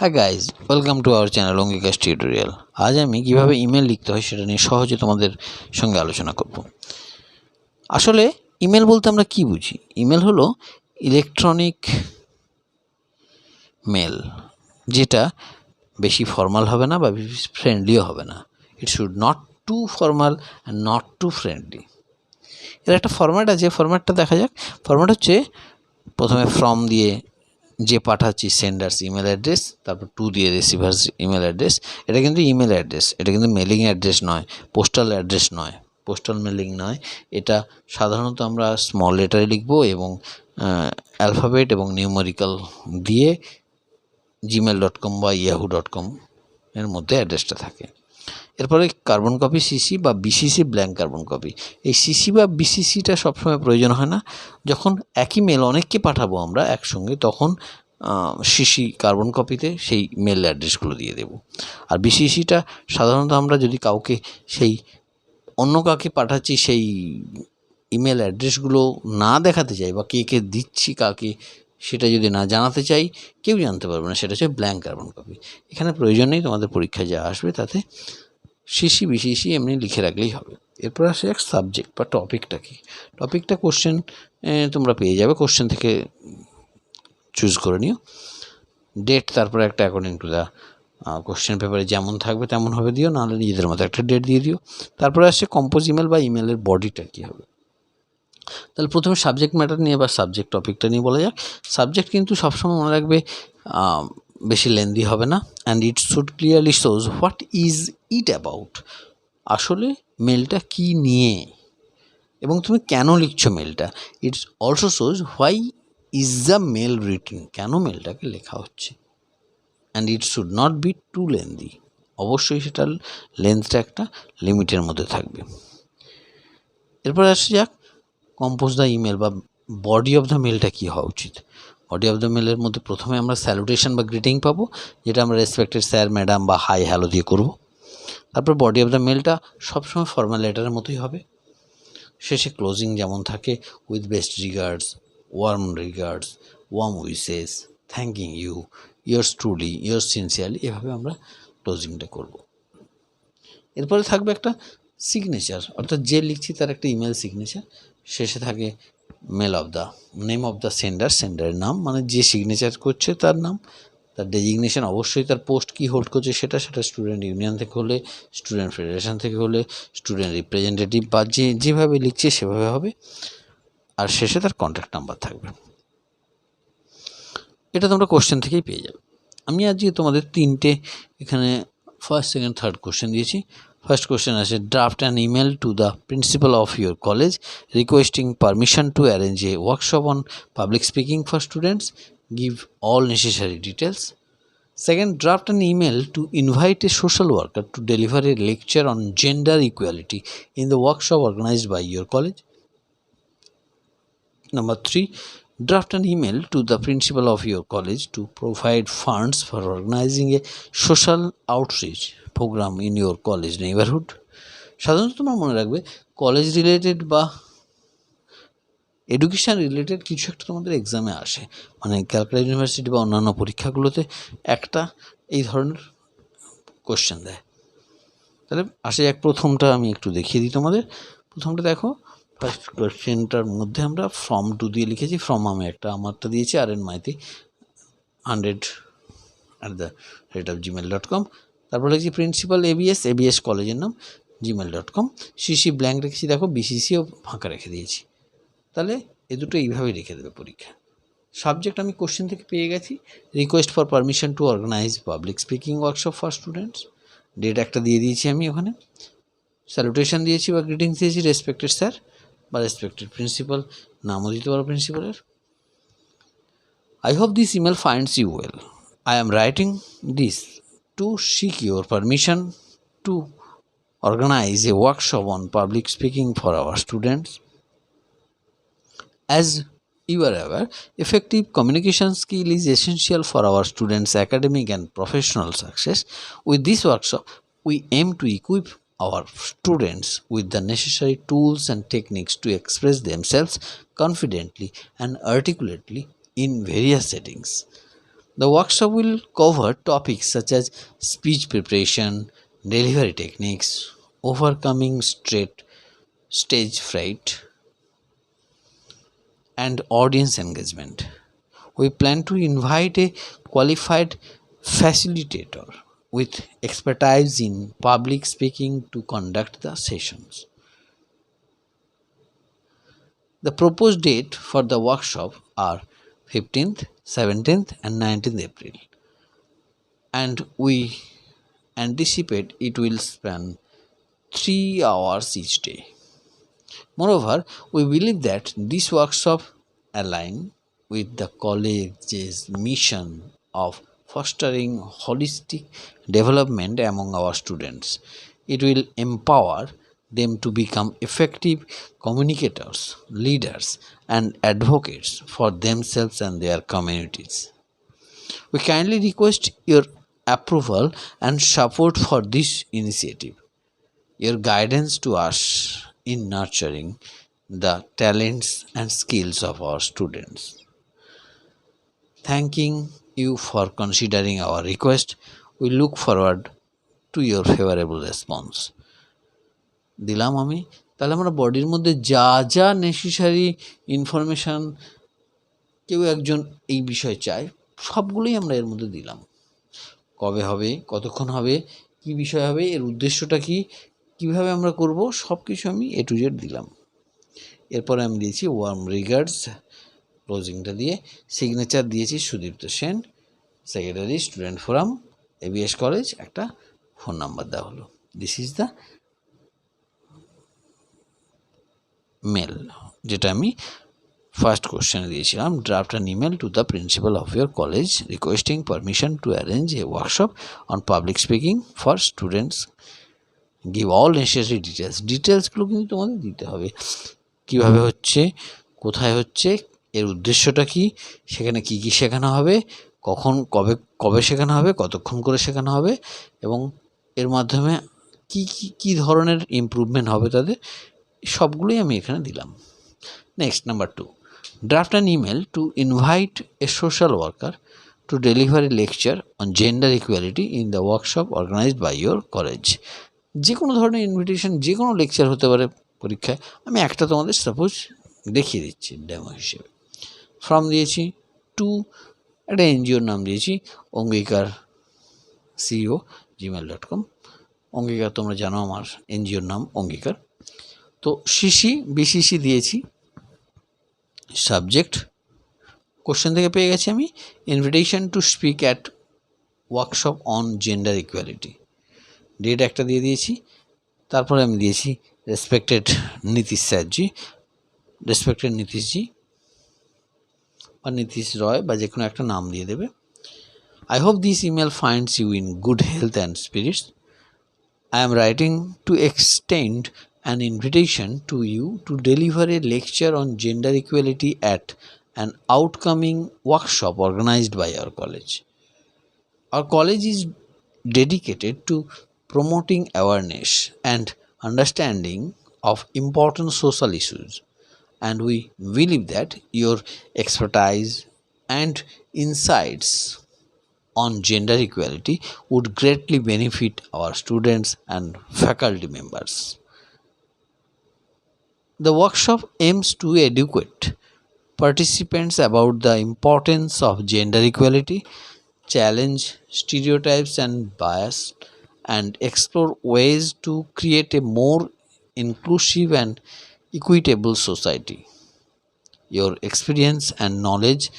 হ্যাঁ guys welcome to our channel অঙ্গিকাস tutorial আজ আমি কিভাবে ইমেল লিখতে হয় সেটা নিয়ে সহজে তোমাদের সঙ্গে আলোচনা করব আসলে ইমেল বলতে আমরা কি বুঝি ইমেল হলো ইলেকট্রনিক মেল যেটা বেশি ফর্মাল হবে না বা ফ্রেন্ডলিও হবে না it should not too formal and not too friendly এর একটা ফর্ম্যাট আছে ফর্ম্যাটটা দেখা যাক ফর্ম্যাট হচ্ছে প্রথমে ফর্ম দিয়ে যে পাঠাচ্ছি সেন্ডার্স ইমেল অ্যাড্রেস তারপর টু দিয়ে রিসিভার্স ইমেল অ্যাড্রেস এটা কিন্তু ইমেল অ্যাড্রেস এটা কিন্তু মেলিং অ্যাড্রেস নয় পোস্টাল অ্যাড্রেস নয় পোস্টাল মেলিং নয় এটা সাধারণত আমরা স্মল লেটারে লিখব এবং অ্যালফাবেট এবং নিউমেরিক্যাল দিয়ে জিমেল ডট কম বা ইয়াহু ডট কম এর মধ্যে অ্যাড্রেসটা থাকে এরপরে কার্বন কপি সিসি বা বিসিসি ব্ল্যাঙ্ক কার্বন কপি এই সিসি বা বিসিসিটা সবসময় প্রয়োজন হয় না যখন একই মেল অনেককে পাঠাবো আমরা একসঙ্গে তখন সিসি কার্বন কপিতে সেই মেল অ্যাড্রেসগুলো দিয়ে দেব আর বিসিসিটা সাধারণত আমরা যদি কাউকে সেই অন্য কাউকে পাঠাচ্ছি সেই ইমেল অ্যাড্রেসগুলো না দেখাতে চাই বা কে কে দিচ্ছি কাকে সেটা যদি না জানাতে চাই কেউ জানতে পারবে না সেটা হচ্ছে ব্ল্যাঙ্ক কার্বন কপি এখানে প্রয়োজনেই তোমাদের পরীক্ষা যা আসবে তাতে সিসি বিসিসি এমনি লিখে রাখলেই হবে এরপর আসে এক সাবজেক্ট বা টপিকটা কী টপিকটা কোশ্চেন তোমরা পেয়ে যাবে কোশ্চেন থেকে চুজ করে নিও ডেট তারপরে একটা অ্যাকর্ডিং টু দ্য কোশ্চেন পেপারে যেমন থাকবে তেমন হবে দিও নাহলে নিজেদের মতো একটা ডেট দিয়ে দিও তারপরে আসে কম্পোজ ইমেল বা ইমেলের বডিটা কী হবে তাহলে প্রথমে সাবজেক্ট ম্যাটার নিয়ে বা সাবজেক্ট টপিকটা নিয়ে বলা যাক সাবজেক্ট কিন্তু সবসময় মনে রাখবে বেশি লেন্দি হবে না and it should clearly shows what is it about আসলে মেলটা কি নিয়ে এবং তুমি কেন লিখছো মেলটা it's also shows why is the mail written কেন মেলটাকে লেখা হচ্ছে and it should not be too lengthy অবশ্যই সেটার লেন্থটা একটা লিমিটের মধ্যে থাকবে এরপরে আসে যাক কম্পোজ দ্য ইমেল বা বডি অফ দ্য মেলটা কী হওয়া উচিত বডি অফ দ্য মেলের মধ্যে প্রথমে আমরা স্যালুটেশন বা গ্রিটিং পাবো যেটা আমরা রেসপেক্টেড স্যার ম্যাডাম বা হাই হ্যালো দিয়ে করব তারপর বডি অফ দ্য মেলটা সবসময় ফর্মাল লেটারের মতোই হবে শেষে ক্লোজিং যেমন থাকে with best regards warm regards warm wishes thanking you yours truly yours sincerely এভাবে আমরা ক্লোজিংটা করব এরপরে থাকবে একটা সিগনেচার অর্থাৎ যে লিখছি তার একটা ইমেল সিগনেচার শেষে থাকে mail of the name of the sender সেন্ডারের নাম মানে যে সিগনেচার করছে তার নাম তার ডেজিগনেশান অবশ্যই তার পোস্ট কি হোল্ড করছে সেটা সেটা স্টুডেন্ট ইউনিয়ন থেকে হলে স্টুডেন্ট ফেডারেশন থেকে হলে স্টুডেন্ট রিপ্রেজেন্টেটিভ বা যে যেভাবে লিখছে সেভাবে হবে আর শেষে তার কন্ট্যাক্ট নাম্বার থাকবে এটা তোমরা কোশ্চেন থেকেই পেয়ে যাবে আমি আজকে তোমাদের তিনটে এখানে ফার্স্ট সেকেন্ড থার্ড কোশ্চেন দিয়েছি First question I said, draft an email to the principal of your college requesting permission to arrange a workshop on public speaking for students. Give all necessary details. Second, draft an email to invite a social worker to deliver a lecture on gender equality in the workshop organized by your college. Number 3, draft an email to the principal of your college to provide funds for organizing a social outreach program in your college neighbourhood সাধারণত তোমরা মনে রাখবে college related বা education related কিছু একটা তোমাদের এক্সামে আসে মানে ক্যালকাটা ইউনিভার্সিটি বা অন্যান্য পরীক্ষাগুলোতে একটা এই ধরনের কোশ্চেন দেয় তাহলে আসে এক প্রথমটা আমি একটু দেখিয়ে দিই তোমাদের প্রথমটা দেখো ফার্স্ট কোশ্চেনটার মধ্যে আমরা ফর্ম টু দিয়ে লিখেছি ফর্ম আমি একটা আমারটা দিয়েছি R N Maiti hundred at the rate of Gmail dot com তারপর লিখছি প্রিন্সিপাল এবিএস এবিএস কলেজের নাম Gmail dot com CC blank রেখেছি দেখো বিসিসিও ফাঁকা রেখে দিয়েছি তাহলে এ দুটো এইভাবে রেখে দেবে পরীক্ষা সাবজেক্ট আমি কোশ্চেন থেকে পেয়ে গেছি request for permission to organise public speaking workshop for students date একটা দিয়ে দিয়েছি আমি ওখানে স্যালুটেশন দিয়েছি বা গ্রিটিংস দিয়েছি রেসপেক্টেড স্যার বা রেসপেক্টেড প্রিন্সিপাল নামও দিতে পারো প্রিন্সিপালের I hope this email finds you well I am writing this to seek your permission to organize a workshop on public speaking for our students. As you are aware, effective communication skill is essential for our students' academic and professional success. With this workshop, we aim to equip our students with the necessary tools and techniques to express themselves confidently and articulately in various settings. The workshop will cover topics such as speech preparation, delivery techniques, overcoming straight stage fright, and audience engagement. We plan to invite a qualified facilitator with expertise in public speaking to conduct the sessions. The proposed date for the workshop are 15th, 17th, and 19th April. And we anticipate it will span 3 hours each day. Moreover, we believe that this workshop aligns with the college's mission of fostering holistic development among our students. It will empower them to become effective communicators, leaders, and advocates for themselves and their communities. We kindly request your approval and support for this initiative, your guidance to us in nurturing the talents and skills of our students. Thanking you for considering our request, we look forward to your favorable response. দিলাম আমি তাহলে আমরা বডির মধ্যে যা যা necessary information কেউ একজন এই বিষয় চায় সবগুলোই আমরা এর মধ্যে দিলাম কবে হবে কতক্ষণ হবে কি বিষয় হবে এর উদ্দেশ্যটা কি কিভাবে আমরা করব সব কিছু আমি এ টু জেড দিলাম এরপরে আমি দিয়েছি ওয়ার্ম রিগার্ডস ক্লোজিংটা দিয়ে সিগনেচার দিয়েছি Sudipta Sen secretary student forum ABS college একটা ফোন নাম্বার দেওয়া হলো দিস ইজ দ্য মেল যেটা আমি ফার্স্ট কোশ্চেনে দিয়েছিলাম draft an email to the principal of your college requesting permission to arrange a workshop on public speaking for students give all necessary details ডিটেলসগুলো কিন্তু তোমাদের দিতে হবে কিভাবে হচ্ছে কোথায় হচ্ছে এর উদ্দেশ্যটা কি সেখানে কি কি শেখানো হবে কখন কবে কবে শেখানো হবে কতক্ষণ করে শেখানো হবে এবং এর মাধ্যমে কি কি ধরনের ইম্প্রুভমেন্ট হবে তাদের সবগুলোই আমি এখানে দিলাম next number two draft an email to invite a social worker to delivery lecture on gender equality in the workshop organised by by college যে কোনো ধরনের ইনভিটেশন যে কোনো লেকচার হতে পারে পরীক্ষায় আমি একটা তোমাদের সাপোজ দেখিয়ে দিচ্ছি ডেমো হিসেবে ফর্ম দিয়েছি টু একটা এনজিওর নাম দিয়েছি অঙ্গীকার সিও জিমেল ডট কম অঙ্গীকার তোমরা জানো আমার এনজিওর নাম অঙ্গীকার তো সিসি বিসিসি দিয়েছি সাবজেক্ট কোশ্চেন থেকে পেয়ে গেছি আমি invitation to speak at workshop on gender equality date একটা দিয়ে দিয়েছি তারপরে আমি দিয়েছি রেসপেক্টেড নীতিশ স্যারজি রেসপেক্টেড নীতিশজি বা নীতিশ রয় বা যে কোনো একটা নাম দিয়ে দেবে I hope this email finds you in good health and spirits I am writing to extend an invitation to you to deliver a lecture on gender equality at an outcoming workshop organized by our college. Our college is dedicated to promoting awareness and understanding of important social issues and we believe that your expertise and insights on gender equality would greatly benefit our students and faculty members. The workshop aims to educate participants about the importance of gender equality, challenge stereotypes and bias, and explore ways to create a more inclusive and equitable society. Your experience and knowledge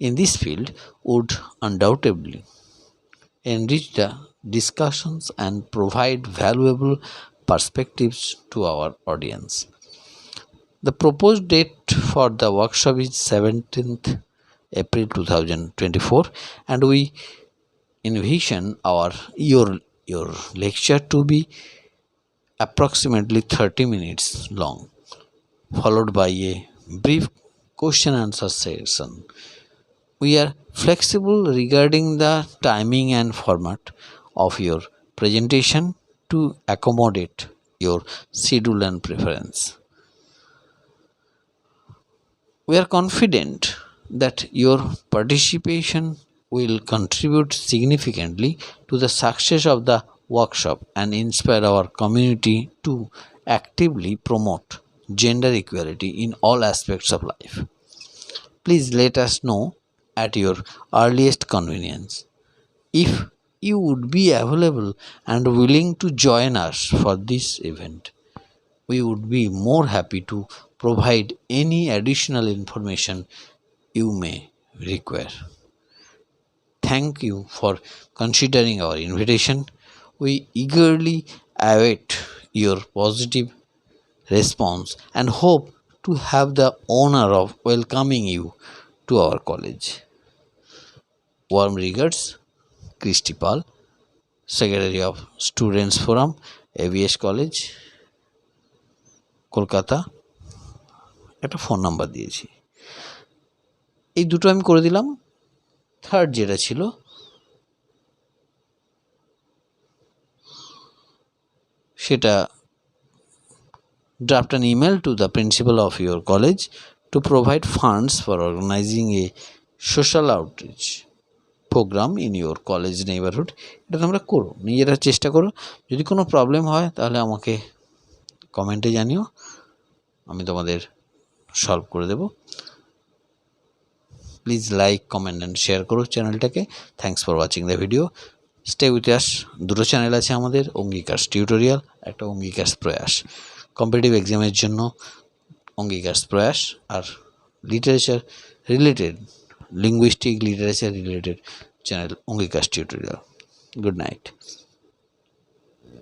in this field would undoubtedly enrich the discussions and provide valuable perspectives to our audience. The proposed date for the workshop is 17th April 2024 and we envision our your your lecture to be approximately 30 minutes long followed by a brief question answer session. We are flexible regarding the timing and format of your presentation to accommodate your schedule and preference. We are confident that your participation will contribute significantly to the success of the workshop and inspire our community to actively promote gender equality in all aspects of life. Please let us know at your earliest convenience if you would be available and willing to join us for this event we would be more happy to provide any additional information you may require. Thank you for considering our invitation. We eagerly await your positive response and hope to have the honor of welcoming you to our college. Warm regards, Christy Pal, Secretary of Students Forum, AVS College. Kolkata একটা phone number দিয়েছি এই দুটো আমি করে দিলাম third যেটা ছিল সেটা draft an email to the principal of your college to provide funds for organizing a social outreach program in your college neighbourhood এটা তোমরা করো নিজেরা চেষ্টা করো যদি কোনো প্রবলেম হয় তাহলে আমাকে কমেন্টে জানিও আমি তোমাদের সলভ করে দেব please like comment and share করো চ্যানেলটাকে thanks for watching the video stay with us দুটো চ্যানেল আছে আমাদের অঙ্গীকার্স টিউটোরিয়াল একটা অঙ্গীকার্স প্রয়াস কম্পিটিটিভ এক্সামের জন্য অঙ্গীকার্স প্রয়াস আর literature related linguistic literature related channel অঙ্গীকার্স tutorial good night